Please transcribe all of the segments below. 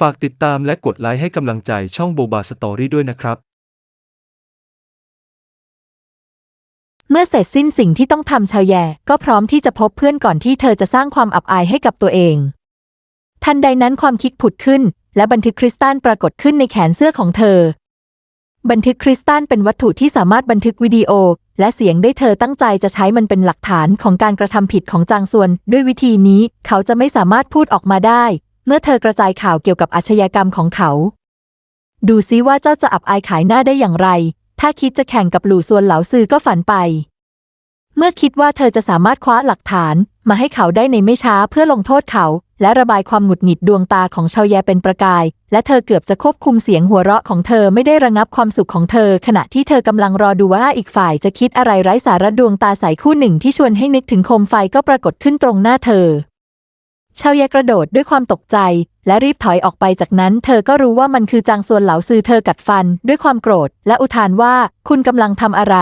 ฝากติดตามและกดไลค์ให้กำลังใจช่องโบบาสตอรี่ด้วยนะครับ เมื่อเสร็จสิ้นสิ่งที่ต้องทำชาวแย่ก็พร้อมที่จะพบเพื่อนก่อนที่เธอจะสร้างความอับอายให้กับตัวเอง ทันใดนั้นความคิดผุดขึ้น และบันทึกคริสตัลปรากฏขึ้นในแขนเสื้อของเธอ บันทึกคริสตัลเป็นวัตถุที่สามารถบันทึกวิดีโอ และเสียงได้เธอตั้งใจจะใช้มันเป็นหลักฐานของการกระทำผิดของจางซวน ด้วยวิธีนี้เขาจะไม่สามารถพูดออกมาได้ มื่อเธอกระจายข่าวเกี่ยวกับอาชญากรรมของเขา ดูซิว่าเจ้าจะอับอายขายหน้าได้อย่างไร ถ้าคิดจะแข่งกับหลู่ซวนเหลาซือก็ฝันไป เมื่อคิดว่าเธอจะสามารถคว้าหลักฐานมาให้เขาได้ในไม่ช้าเพื่อลงโทษเขา และระบายความหงุดหงิดดวงตาของชาวแยเป็นประกาย และเธอเกือบจะควบคุมเสียงหัวเราะของเธอไม่ได้ระงับความสุขของเธอ ขณะที่เธอกำลังรอดูว่าอีกฝ่ายจะคิดอะไรไร้สาระดวงตาใสคู่หนึ่งที่ชวนให้นึกถึงโคมไฟก็ปรากฏขึ้นตรงหน้าเธอ ชาวแยกระโดดด้วยความตกใจ และรีบถอยออกไปจากนั้น เธอก็รู้ว่ามันคือจางซวนเหลาซือเธอกัดฟัน ด้วยความโกรธ และอุทานว่าคุณกำลังทำอะไร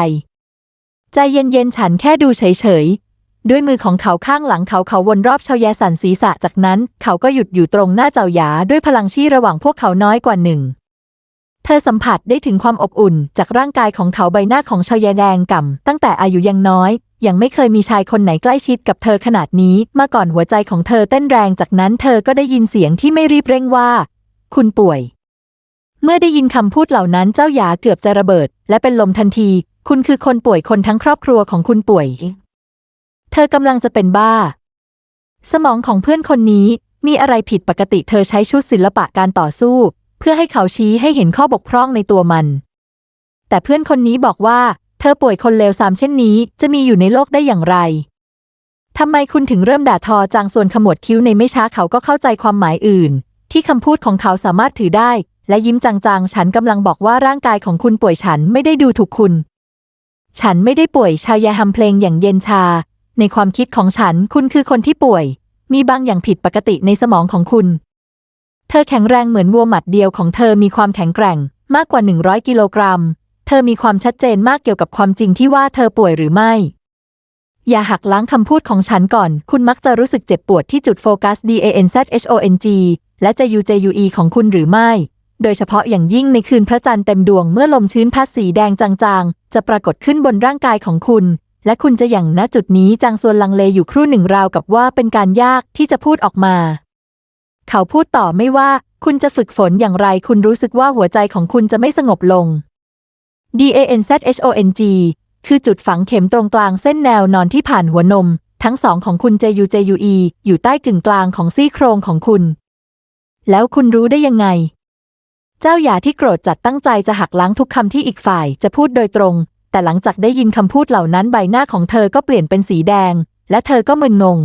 ใจเย็นๆฉันแค่ดูเฉยๆ ด้วยมือของเขาข้างหลังเขาเขาวนรอบชาวแยสันศีรษะจากนั้น เขาก็หยุดอยู่ตรงหน้าเจ้าหยาด้วยพลังชี่ระหว่างพวกเขาน้อยกว่าหนึ่งเธอสัมผัสได้ถึงความอบอุ่นจากร่างกายของเขาใบหน้าของชาวแยแดงก่ำตั้งแต่อายุยังน้อย ยังไม่เคยมีชายคนไหนใกล้ชิดกับเธอขนาดนี้ มาก่อนหัวใจของเธอเต้นแรงจากนั้นเธอก็ได้ยินเสียงที่ไม่รีบเร่งว่า คุณป่วย เมื่อได้ยินคำพูดเหล่านั้นเจ้าหยาเกือบจะระเบิด และเป็นลมทันที คุณคือคนป่วยคนทั้งครอบครัวของคุณป่วย เธอกำลังจะเป็นบ้า สมองของเพื่อนคนนี้มีอะไรผิดปกติเธอใช้ชุดศิลปะการต่อสู้ เพื่อให้เขาชี้ให้เห็นข้อบกพร่องในตัวมัน แต่เพื่อนคนนี้บอกว่า เธอป่วยคนเลวสามเช่นนี้ จะมีอยู่ในโลกได้อย่างไร ทำไมคุณถึงเริ่มด่าทอจางส่วนขมวดคิ้วในไม่ช้าเขาก็เข้าใจความหมายอื่น ที่คำพูดของเขาสามารถถือได้ และยิ้มจางๆ ฉันกำลังบอกว่าร่างกายของคุณป่วยฉันไม่ได้ดูถูกคุณ ฉันไม่ได้ป่วยชายาฮัมเพลงอย่างเย็นชา ในความคิดของฉันคุณคือคนที่ป่วย มีบางอย่างผิดปกติในสมองของคุณ เธอแข็งแรงเหมือนวัวหมัดเดียวของเธอมีความแข็งแกร่งมากกว่า 100 กิโลกรัม เธอมีความชัดเจนมากเกี่ยวกับความจริงที่ว่าเธอป่วยหรือไม่ อย่าหักล้างคำพูดของฉันก่อน คุณมักจะรู้สึกเจ็บปวดที่จุดโฟกัส DANZHONG และจะ UJUE ของคุณหรือไม่ โดยเฉพาะอย่างยิ่งในคืนพระจันทร์เต็มดวงเมื่อลมชื้นพัดสีแดงจางๆ จะปรากฏขึ้นบนร่างกายของคุณ และคุณจะอย่างณจุดนี้จางส่วนลังเลอยู่ครู่หนึ่งราวกับว่าเป็นการยากที่จะพูดออกมา เขาพูดต่อไม่ว่าคุณจะฝึกฝนอย่างไร คุณรู้สึกว่าหัวใจของคุณจะไม่สงบลง DANZHONG คือจุดฝังเข็มตรงกลางเส้นแนวนอนที่ผ่านหัวนม ทั้งสองของคุณ JUJUE อยู่ใต้กึ่งกลางของซี่โครงของคุณ แล้วคุณรู้ได้ยังไง เจ้าหยาที่โกรธจัดตั้งใจจะหักล้างทุกคำที่อีกฝ่ายจะพูดโดยตรง แต่หลังจากได้ยินคำพูดเหล่านั้นใบหน้าของเธอก็เปลี่ยนเป็นสีแดง และเธอก็มึนงง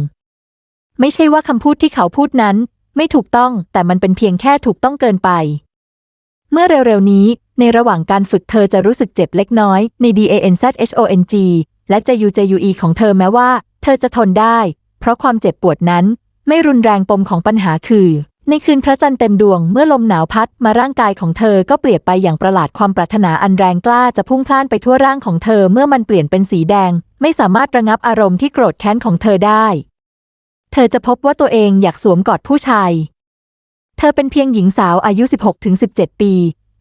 ไม่ใช่ว่าคำพูดที่เขาพูดนั้น ไม่ถูกต้องแต่มันเป็นเพียงแค่ถูกต้องเกินไปเมื่อเร็วๆนี้ ในระหว่างการฝึกเธอจะรู้สึกเจ็บเล็กน้อยใน DANZHONG และจะ UJUE ของเธอแม้ว่า เธอจะทนได้ เพราะความเจ็บปวดนั้น ไม่รุนแรงปมของปัญหาคือ ในคืนพระจันทร์เต็มดวงเมื่อลมหนาวพัดมาร่างกายของเธอก็เปลี่ยนไปอย่างประหลาดความปรารถนาอันแรงกล้าจะพุ่งพล่านไปทั่วร่างของเธอเมื่อมันเปลี่ยนเป็นสีแดง ไม่สามารถระงับอารมณ์ที่โกรธแค้นของเธอได้ เธอจะพบว่าตัวเองอยากสวมกอดผู้ชายเธอเป็นเพียงหญิงสาวอายุ 16-17 ปี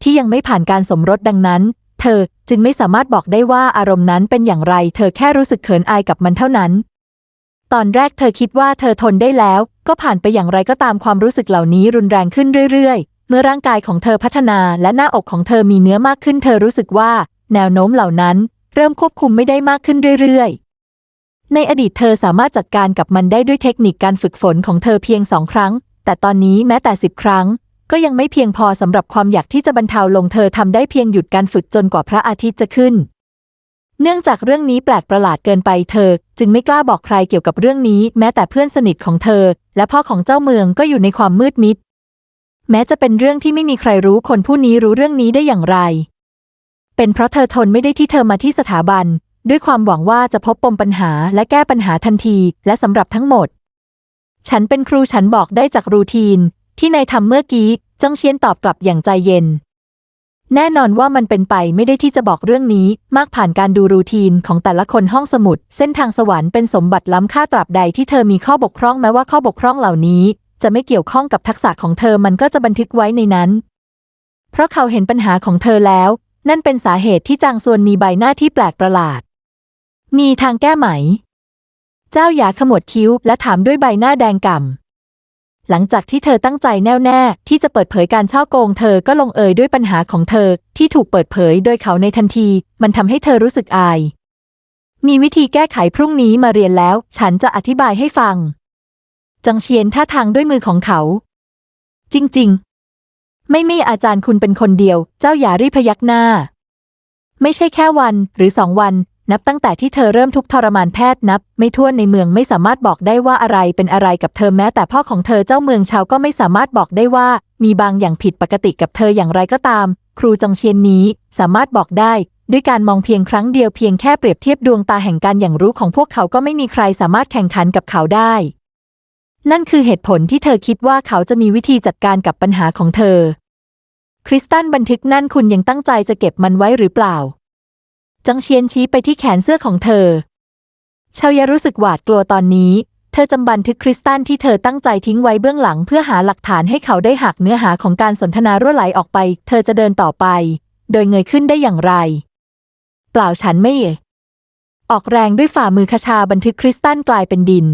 ที่ยังไม่ผ่านการสมรสดังนั้น เธอจึงไม่สามารถบอกได้ว่าอารมณ์นั้นเป็นอย่างไร เธอแค่รู้สึกเขินอายกับมันเท่านั้น ตอนแรกเธอคิดว่าเธอทนได้แล้ว ก็ผ่านไปอย่างไรก็ตามความรู้สึกเหล่านี้รุนแรงขึ้นเรื่อยๆ เมื่อร่างกายของเธอพัฒนาและหน้าอกของเธอมีเนื้อมากขึ้น เธอรู้สึกว่า แนวโน้มเหล่านั้น เริ่มควบคุมไม่ได้มากขึ้นเรื่อยๆในอดีตเธอสามารถจัดการกับมันได้ด้วยเทคนิคการฝึกฝนของเธอเพียงสองครั้ง แต่ตอนนี้แม้แต่สิบครั้ง ก็ยังไม่เพียงพอสำหรับความอยากที่จะบรรเทาลงเธอทำได้เพียงหยุดการฝึกจนกว่าพระอาทิตย์จะขึ้น เนื่องจากเรื่องนี้แปลกประหลาดเกินไปเธอ จึงไม่กล้าบอกใครเกี่ยวกับเรื่องนี้ แม้แต่เพื่อนสนิทของเธอ และพ่อของเจ้าเมืองก็อยู่ในความมืดมิด แม้จะเป็นเรื่องที่ไม่มีใครรู้คนผู้นี้รู้เรื่องนี้ได้อย่างไร เป็นเพราะเธอทนไม่ได้ที่เธอมาที่สถาบัน ด้วยความหวังว่าจะพบปมปัญหาและแก้ปัญหาทันที และสำหรับทั้งหมด ฉันเป็นครูฉันบอกได้จากรูทีน ที่นายทำเมื่อกี้จ้องเชียนตอบกลับอย่างใจเย็น แน่นอนว่ามันเป็นไปไม่ได้ที่จะบอกเรื่องนี้มากผ่านการดูรูทีนของแต่ละคนห้องสมุด เส้นทางสวรรค์เป็นสมบัติล้ำค่าตราบใดที่เธอมีข้อบกพร่องแม้ว่าข้อบกพร่องเหล่านี้ จะไม่เกี่ยวข้องกับทักษะของเธอมันก็จะบันทึกไว้ในนั้น เพราะเขาเห็นปัญหาของเธอแล้ว นั่นเป็นสาเหตุที่จางซวนมีใบหน้าที่แปลกประหลาด มีทางแก้ไหม เจ้าหยาขมวดคิ้วและถามด้วยใบหน้าแดงก่ำ หลังจากที่เธอตั้งใจแน่วแน่ที่จะเปิดเผยการช่อโกง เธอก็ลงเอยด้วยปัญหาของเธอที่ถูกเปิดเผยโดยเขาในทันที มันทำให้เธอรู้สึกอาย มีวิธีแก้ไขพรุ่งนี้มาเรียนแล้ว ฉันจะอธิบายให้ฟัง จังเชียนท่าทางด้วยมือของเขา จริง ๆ ไม่ม่อาจารย์คุณเป็นคนเดียว เจ้าอย่ารีพยักหน้า ไม่ใช่แค่วันหรือสองวัน นับตั้งแต่ที่เธอเริ่มทุกทรมานแพทย์นับ ไม่ทั่วในเมืองไม่สามารถบอกได้ว่าอะไรเป็นอะไรกับเธอแม้แต่พ่อของเธอเจ้าเมืองชาวก็ไม่สามารถบอกได้ว่า มีบางอย่างผิดปกติกับเธออย่างไรก็ตาม ครูจงเชียนนี้สามารถบอกได้ ด้วยการมองเพียงครั้งเดียวเพียงแค่เปรียบเทียบดวงตาแห่งการอย่างรู้ของพวกเขาก็ไม่มีใครสามารถแข่งขันกับเขาได้ นั่นคือเหตุผลที่เธอคิดว่าเขาจะมีวิธีจัดการกับปัญหาของเธอ คริสตันบันทึกนั่นคุณยังตั้งใจจะเก็บมันไว้หรือเปล่า จังเชียนชี้ไปที่แขนเสื้อของเธอ เชายารู้สึกหวาดกลัวตอนนี้ เธอจำบันทึกคริสตันที่เธอตั้งใจทิ้งไว้เบื้องหลัง เพื่อหาหลักฐานให้เขาได้หักเนื้อหาของการสนทนารั่วไหลออกไป เธอจะเดินต่อไป โดยเงยขึ้นได้อย่างไร เปล่าฉันไม่เออกแรงด้วยฝ่ามือคชาบันทึกคริสตันกลายเป็นดิน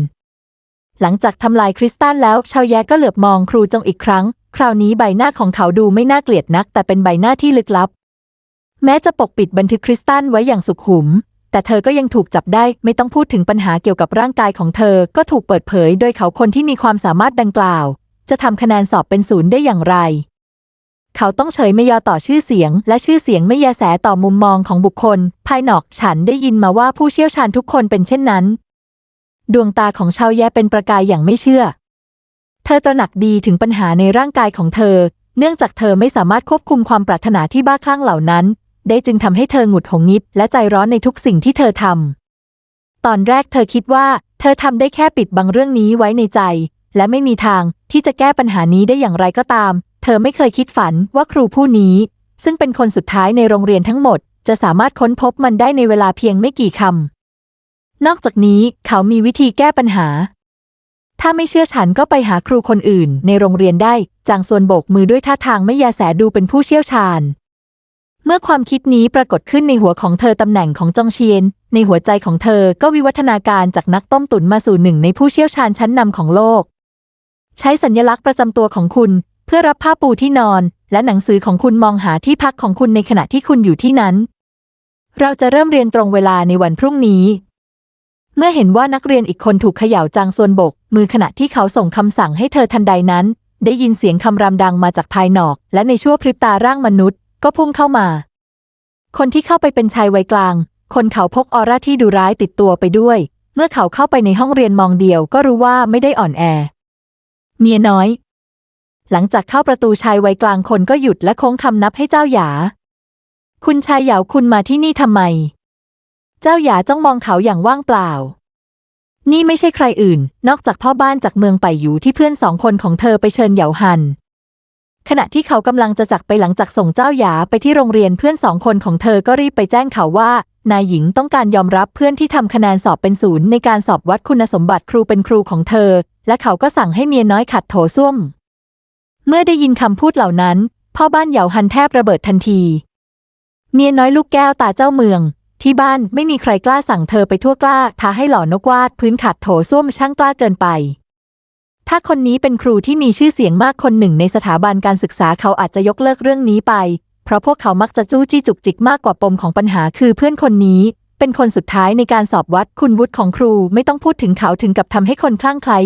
หลังจากทำลายคริสตัลแล้วชาวแยก็เหลือบมองครูจงอีกครั้ง คราวนี้ใบหน้าของเขาดูไม่น่าเกลียดนัก แต่เป็นใบหน้าที่ลึกลับ แม้จะปกปิดบันทึกคริสตัลไว้อย่างสุขุม แต่เธอก็ยังถูกจับได้ไม่ต้องพูดถึงปัญหาเกี่ยวกับร่างกายของเธอก็ถูกเปิดเผยโดยเขาคนที่มีความสามารถดังกล่าว จะทำคะแนนสอบเป็นศูนย์ได้อย่างไร เขาต้องเฉยไม่ยอต่อชื่อเสียง และชื่อเสียงไม่แยแสต่อมุมมองของบุคคล ภายนอกฉันได้ยินมาว่าผู้เชี่ยวชาญทุกคนเป็นเช่นนั้น ดวงตาของชาวแยเป็นประกายอย่างไม่เชื่อ เธอตระหนักดีถึงปัญหาในร่างกายของเธอ เนื่องจากเธอไม่สามารถควบคุมความปรารถนาที่บ้าคลั่งเหล่านั้น ได้จึงทำให้เธอหงุดหงิดและใจร้อนในทุกสิ่งที่เธอทำตอนแรกเธอคิดว่า เธอทำได้แค่ปิดบังเรื่องนี้ไว้ในใจ และไม่มีทางที่จะแก้ปัญหานี้ได้อย่างไรก็ตาม เธอไม่เคยคิดฝันว่าครูผู้นี้ ซึ่งเป็นคนสุดท้ายในโรงเรียนทั้งหมด จะสามารถค้นพบมันได้ในเวลาเพียงไม่กี่คำนอกจากนี้เขามีวิธีแก้ปัญหาถ้าไม่เชื่อฉันก็ไปหาครูคนอื่นในโรงเรียนได้ จางซวนโบกมือด้วยท่าทางไม่ยาแสดูเป็นผู้เชี่ยวชาญ เมื่อความคิดนี้ปรากฏขึ้นในหัวของเธอตำแหน่งของจองเชียน ในหัวใจของเธอก็วิวัฒนาการจากนักต้มตุ๋นมาสู่หนึ่งในผู้เชี่ยวชาญชั้นนำของโลก ใช้สัญลักษณ์ประจำตัวของคุณ เพื่อรับผ้าปูที่นอน และหนังสือของคุณมองหาที่พักของคุณในขณะที่คุณอยู่ที่นั้น เราจะเริ่มเรียนตรงเวลาในวันพรุ่งนี้ เมื่อเห็นว่านักเรียนอีกคนถูกเขย่าจางซวนบก มือขณะที่เขาส่งคำสั่งให้เธอทันใดนั้น ได้ยินเสียงคำรามดังมาจากภายนอก และในชั่วพริบตาร่างมนุษย์ ก็พุ่งเข้ามา คนที่เข้าไปเป็นชายวัยกลาง คนเขาพกออร่าที่ดูร้ายติดตัวไปด้วย เมื่อเขาเข้าไปในห้องเรียนมองเดียวก็รู้ว่าไม่ได้อ่อนแอ เมียน้อย หลังจากเข้าประตูชายวัยกลางคนก็หยุดและโค้งคำนับให้เจ้าหยา คุณชายเหยาคุณมาที่นี่ทำไม เจ้าหยาจ้องมองเขาอย่างว่างเปล่านี่ไม่ใช่ใครอื่น นอกจากพ่อบ้านจากเมืองไปอยู่ที่เพื่อนสองคนของเธอไปเชิญเหยาหัน ขณะที่เขากำลังจะจักไปหลังจากส่งเจ้าหยาไปที่โรงเรียนเพื่อนสองคนของเธอก็รีบไปแจ้งเขาว่านายหญิงต้องการยอมรับเพื่อนที่ทำคะแนนสอบเป็นศูนย์ในการสอบวัดคุณสมบัติครูเป็นครูของเธอ และเขาก็สั่งให้เมียน้อยขัดโถส้วม เมื่อได้ยินคำพูดเหล่านั้น พ่อบ้านเหยาหันแทบระเบิดทันที เมียน้อยลูกแก้วตาเจ้าเมือง ที่บ้านไม่มีใครกล้าสั่งเธอไปทั่วกล้าท้าให้หล่อนกวาดพื้นขัดโถส้วมช่างกล้าเกินไป ถ้าคนนี้เป็นครูที่มีชื่อเสียงมากคนหนึ่งในสถาบันการศึกษาเขาอาจจะยกเลิกเรื่องนี้ไป เพราะพวกเขามักจะจู้จี้จุกจิกมากกว่าปมของปัญหาคือเพื่อนคนนี้ เป็นคนสุดท้ายในการสอบวัดคุณวุฒิของครูไม่ต้องพูดถึงเขาถึงกับทำให้คนคลั่งไคล้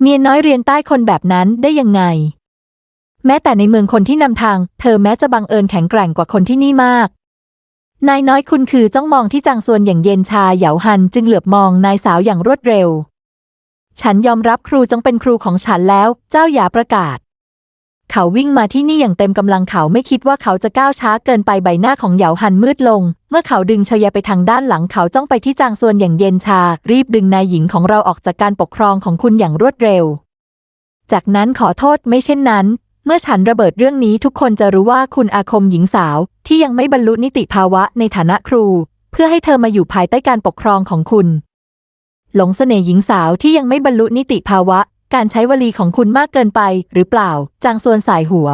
เมียน้อยเรียนใต้คนแบบนั้นได้ยังไง แม้แต่ในเมืองคนที่นำทาง เธอแม้จะบังเอิญแข็งแกร่งกว่าคนที่นี่มาก นายน้อยคุณคือจ้องมองที่จางซวนอย่างเย็นชาเหยาหันจึงเหลือบมองนายสาวอย่างรวดเร็ว ฉันยอมรับครูจงเป็นครูของฉันแล้ว เจ้าหยาประกาศ เขาวิ่งมาที่นี่อย่างเต็มกำลังเขาไม่คิดว่าเขาจะก้าวช้าเกินไปใบหน้าของเหยาหันมืดลง เมื่อเขาดึงชยาไปทางด้านหลังเขาจ้องไปที่จางซวนอย่างเย็นชา รีบดึงนายหญิงของเราออกจากการปกครองของคุณอย่างรวดเร็ว จากนั้นขอโทษไม่เช่นนั้น เมื่อฉันระเบิดเรื่องนี้ทุกคนจะรู้ว่าคุณอาคมหญิงสาว ที่ยังไม่บรรลุนิติภาวะในฐานะครู เพื่อให้เธอมาอยู่ภายใต้การปกครองของคุณ หลงเสน่ห์หญิงสาวที่ยังไม่บรรลุนิติภาวะ การใช้วลีของคุณมากเกินไป หรือเปล่า จางซวนสายหัว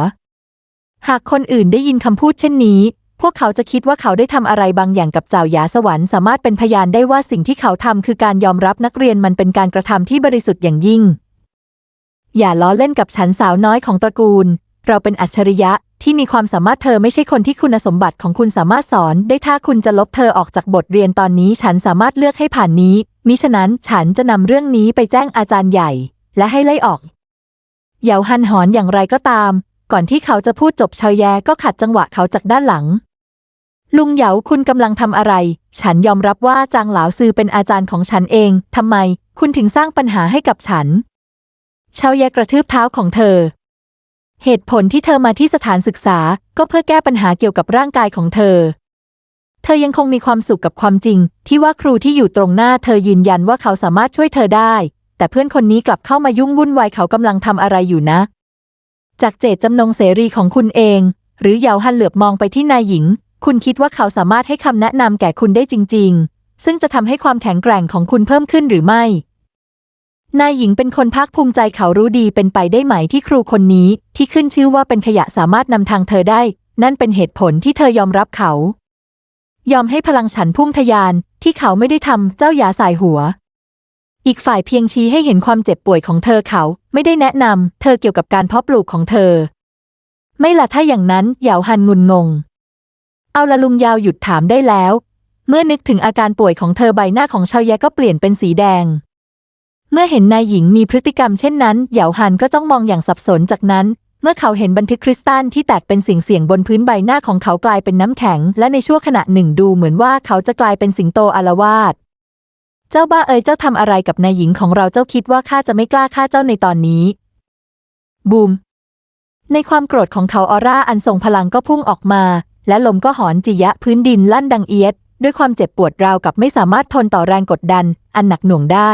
หากคนอื่นได้ยินคำพูดเช่นนี้ พวกเขาจะคิดว่าเขาได้ทำอะไรบางอย่างกับเจ้าหยาสวรรค์สามารถเป็นพยานได้ว่าสิ่งที่เขาทำคือการยอมรับนักเรียนมันเป็นการกระทำที่บริสุทธิ์อย่างยิ่ง อย่าล้อเล่นกับฉันสาวน้อยของตระกูล เราเป็นอัจฉริยะ ที่มีความสามารถเธอไม่ใช่คนที่คุณสมบัติของคุณสามารถสอน ได้ถ้าคุณจะลบเธอออกจากบทเรียนตอนนี้ ฉันสามารถเลือกให้ผ่านนี้ มิฉะนั้นฉันจะนำเรื่องนี้ไปแจ้งอาจารย์ใหญ่ และให้ไล่ออกเหยาฮันหอนอย่างไรก็ตาม ก่อนที่เขาจะพูดจบชาวแยก็ขัดจังหวะเขาจากด้านหลัง ลุงเหยาคุณกำลังทำอะไร ฉันยอมรับว่าจางหลาวซือเป็นอาจารย์ของฉันเองทำไม คุณถึงสร้างปัญหาให้กับฉันชาวแยกระทืบเท้าของเธอ เหตุผลที่เธอมาที่สถานศึกษาก็เพื่อแก้ปัญหาเกี่ยวกับร่างกายของเธอ เธอยังคงมีความสุขกับความจริง ที่ว่าครูที่อยู่ตรงหน้าเธอยืนยันว่าเขาสามารถช่วยเธอได้ แต่เพื่อนคนนี้กลับเข้ามายุ่งวุ่นวายเขากำลังทำอะไรอยู่นะ จากเจตจำนงเสรีของคุณเอง หรือเหยาฮันเหลือบมองไปที่นายหญิง คุณคิดว่าเขาสามารถให้คำแนะนำแก่คุณได้จริง ๆ ซึ่งจะทำให้ความแข็งแกร่งของคุณเพิ่มขึ้นหรือไม่ นายหญิงเป็นคนภาคภูมิใจเขารู้ดีเป็นไปได้ไหมที่ครูคนนี้ ที่ขึ้นชื่อว่าเป็นขยะสามารถนำทางเธอได้ นั่นเป็นเหตุผลที่เธอยอมรับเขา ยอมให้พลังฉันพุ่งทะยานที่เขาไม่ได้ทำเจ้าหยาสายหัว อีกฝ่ายเพียงชี้ให้เห็นความเจ็บป่วยของเธอเขาไม่ได้แนะนำเธอเกี่ยวกับการเพาะปลูกของเธอ ไม่ล่ะถ้าอย่างนั้นเหยาฮันงุนงง เอาละลุงยาวหยุดถามได้แล้ว เมื่อนึกถึงอาการป่วยของเธอใบหน้าของชาวแยก็เปลี่ยนเป็นสีแดง เมื่อเห็นนายหญิงมีพฤติกรรมเช่นนั้นเหยาฮันก็จ้องมองอย่างสับสนจากนั้น เมื่อเขาเห็นบันทึกคริสตัลที่แตกเป็นสิ่งเสียงบนพื้นใบหน้าของเขากลายเป็นน้ำแข็ง และในชั่วขณะหนึ่งดูเหมือนว่าเขาจะกลายเป็นสิงโตอารวาสเจ้าบ้าเอ๋ยเจ้าทำอะไรกับนายหญิงของเราเจ้าคิดว่าข้าจะไม่กล้าฆ่าเจ้าในตอนนี้ บูม ในความโกรธของเขาออร่าอันทรงพลังก็พุ่งออกมา และลมก็หอนจิยะพื้นดินลั่นดังเอียด ด้วยความเจ็บปวดราวกับไม่สามารถทนต่อแรงกดดัน อันหนักหน่วงได้